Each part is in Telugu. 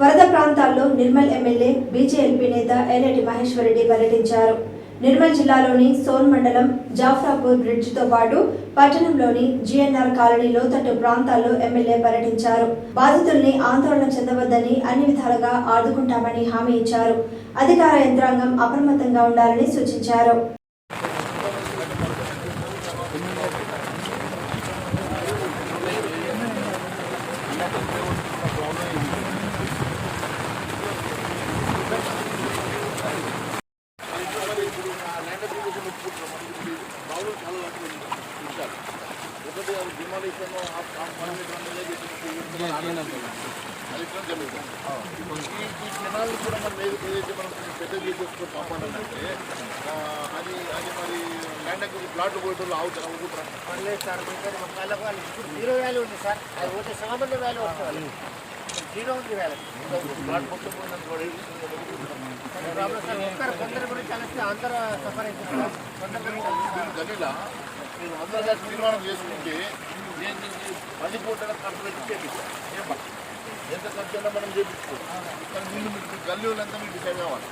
వరద ప్రాంతాల్లో నిర్మల్ ఎమ్మెల్యే బీజేఎల్పీ నేత ఎల్లటి మహేశ్వరరెడ్డి పర్యటించారు నిర్మల్ జిల్లాలోని సోన్ మండలం జాఫ్రాపూర్ బ్రిడ్జితో పాటు పట్టణంలోని జిఎన్ఆర్ కాలనీ లోతట్టు ప్రాంతాల్లో ఎమ్మెల్యే పర్యటించారు బాధితుల్ని ఆందోళన చెందవద్దని అన్ని విధాలుగా ఆదుకుంటామని హామీ ఇచ్చారు. అధికార యంత్రాంగం అప్రమత్తంగా ఉండాలని సూచించారు. ఒకటి అది డిమాలిషన్ అది ఇట్లా జరుగుతుంది ఈ ఈ కెనాల్ కూడా మనం ఏదైతే మనం కొంచెం పెద్ద చేసేసుకొని కాపాడాలంటే అది అది మరి ల్యాండ్ అక్కడ ప్లాట్లు పోయేటోళ్ళు ఆవుతారు అవుతారా పర్లేదు సార్ జీరో వాల్యూ ఉంది సార్ అది పోతే సామాన్య వాల్యూ వస్తుంది జీరో ఉంది వాల్యూ ప్లాట్ మొత్తం పోయినంత కూడా ప్రాబ్లం కొందరు గురించి కలిస్తే అందరూ సఫర్ అవుతున్నారు కొందరు గురించి కలిస్తే మీరు అందరూ కలిసి తీర్మానం చేసుకుంటే నేను పది కోట్ల ఖర్చు పెట్టి చేపిస్తాను? ఎంత ఖర్చు అయినా మనం చేపించుకోవాలి? కానీ ముందు మీకు గల్లీ వాళ్ళంతా మీకు డిసైడ్ కావాలి.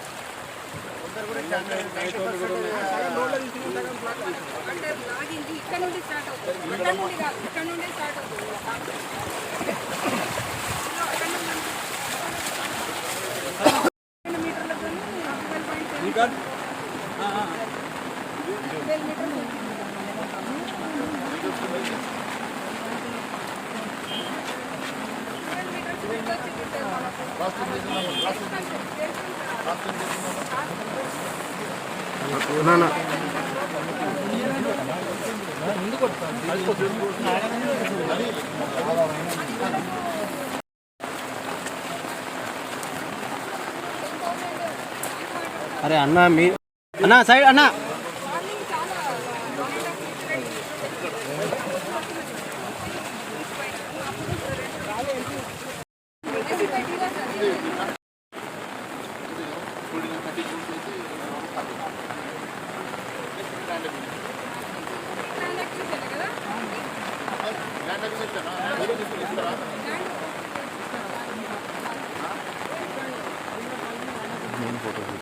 కొందరు గురించి నైంటీ అంటే లాగింది ఇక్కడ నుండి స్టార్ట్ అవుతుంది. ఇక్కడ నుండి కాదు ఇక్కడ నుండి స్టార్ట్ అవుతుంది. రెండు మీటర్లకు అరే అన్న మీ అన్న సైడ్ అన్న. ఫోటో